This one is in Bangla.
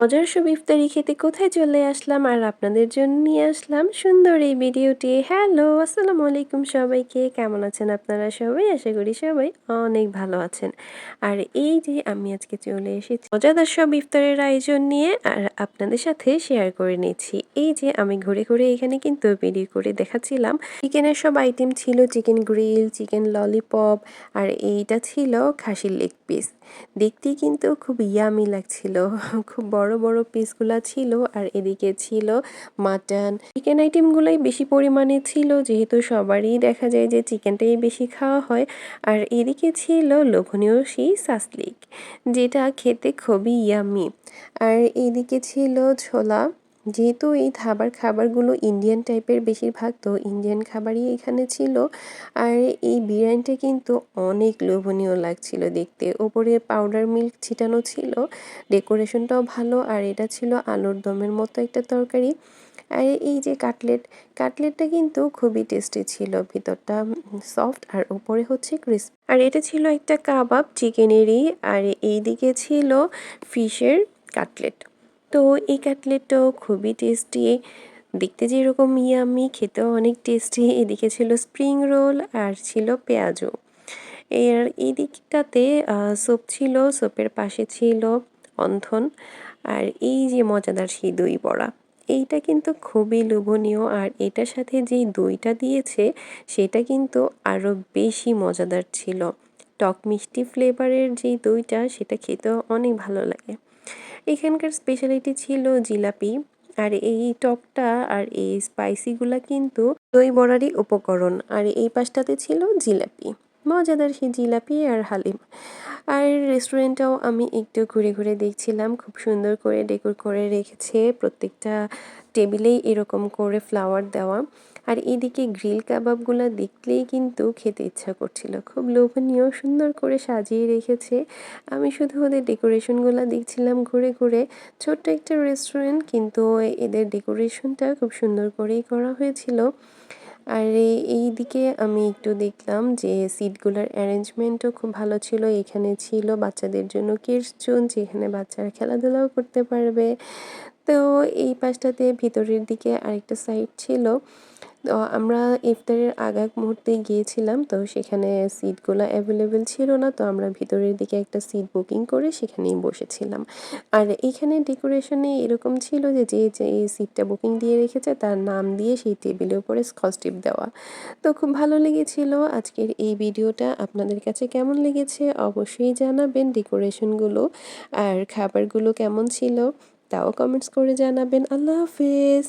মজার সব ইফতারি খেতে কোথায় চলে আসলাম আর আপনাদের জন্য নিয়ে আসলাম সুন্দর এই ভিডিওটি। হ্যালো, আসসালামু আলাইকুম সবাইকে। কেমন আছেন আপনারা সবাই? আশা করি সবাই অনেক ভালো আছেন। আর এই যে আমি আজকে চলে এসেছি মজাদার সব ইফতারের আয়োজন নিয়ে আর আপনাদের সাথে শেয়ার করে নিচ্ছি। এই যে আমি ঘুরে ঘুরে এখানে কিন্তু ভিডিও করে দেখাচ্ছিলাম। চিকেনের সব আইটেম ছিল, চিকেন গ্রিল, চিকেন ললিপপ আর এইটা ছিল খাসির লেগ পিস দেখতেই কিন্তু খুব ইয়ামি লাগছিল, খুব বড় বড় বড় পিসগুলা ছিল আর এদিকে ছিল মাটন। চিকেন আইটেমগুলোই বেশি পরিমাণে ছিল, যেহেতু সবারই দেখা যায় যে চিকেনটাই বেশি খাওয়া হয়। আর এদিকে ছিল লোভনীয় সেই সাসলিক, যেটা খেতে খুবই ইয়ামি আর এদিকে ছিল ছোলা। যেহেতু এই ধাবার খাবারগুলো ইন্ডিয়ান টাইপের বেশিরভাগ, তো ইন্ডিয়ান খাবারই এখানে ছিল। আর এই বিরিয়ানিটা কিন্তু অনেক লোভনীয় লাগছিল দেখতে। ওপরে পাউডার মিল্ক ছিটানো ছিল ডেকোরেশনটাও ভালো, আর এটা ছিল আলুর দমের মতো একটা তরকারি। আর এই যে কাটলেট কাটলেটটা কিন্তু খুবই টেস্টি ছিল, ভিতরটা সফট আর উপরে হচ্ছে ক্রিস্প আর এটা ছিল একটা কাবাব চিকেনেরই আর এই দিকে ছিল ফিশের কাটলেট তো এই কাটলেটটাও খুবই টেস্টি। দেখতে যেরকম ইয়ামি, খেতেও অনেক টেস্টি। এদিকে ছিল স্প্রিং রোল আর ছিল পেঁয়াজও। এর এই দিকটাতে স্যুপ ছিল স্যুপের পাশে ছিল অন্থন আর এই যে মজাদার সেই দই বড়া। এইটা কিন্তু খুবই লোভনীয় আর এটার সাথে যেই দইটা দিয়েছে, সেটা কিন্তু আরও বেশি মজাদার ছিল। টক মিষ্টি ফ্লেভারের যেই দইটা, সেটা খেতেও অনেক ভালো লাগে। এখানকার স্পেশালিটি ছিল জিলাপি, আর এই টকটা আর এই স্পাইসিগুলা কিন্তু দই বড়ারই উপকরণ, আর এই পাশটাতে ছিল জিলাপি। মজাদার সেই জিলাপি আর হালিম। আর রেস্টুরেন্টটাও আমি একটু ঘুরে ঘুরে দেখছিলাম, খুব সুন্দর করে ডেকোর করে রেখেছে, প্রত্যেকটা টেবিলেই এরকম করে ফ্লাওয়ার দেওয়া। আর এদিকে গ্রিল কাবাবগুলো দেখলেই কিন্তু খেতে ইচ্ছা করছিল, খুব লোভনীয়, সুন্দর করে সাজিয়ে রেখেছে। আমি শুধু ওদের ডেকোরেশনগুলো দেখছিলাম ঘুরে ঘুরে, ছোট্ট একটা রেস্টুরেন্ট কিন্তু এদের ডেকোরেশনটা খুব সুন্দর করেই করা হয়েছিল। আর এই দিকে আমি একটু দেখলাম যে সিটগুলোর অ্যারেঞ্জমেন্টও খুব ভালো ছিল। এখানে ছিল বাচ্চাদের জন্য কিডস জোন, যেখানে বাচ্চারা খেলাধুলাও করতে পারবে। তো এই পাশটাতে ভিতরের দিকে আরেকটা সাইড ছিল। তো আমরা ইফতারের আগ এক মুহূর্তে গিয়েছিলাম, তো সেখানে সিটগুলো অ্যাভেলেবেল ছিল না, তো আমরা ভিতরের দিকে একটা সিট বুকিং করে সেখানেই বসেছিলাম। আর এখানে ডেকোরেশনে এরকম ছিল যে যে যে এই সিটটা বুকিং দিয়ে রেখেছে, তার নাম দিয়ে সেই টেবিলের উপরে স্কচ টিপ দেওয়া। তো খুব ভালো লেগেছিল। আজকের এই ভিডিওটা আপনাদের কাছে কেমন লেগেছে অবশ্যই জানাবেন ডেকোরেশনগুলো আর খাবারগুলো কেমন ছিল, তাও কমেন্টস করে জানাবেন। আল্লাহ হাফেজ!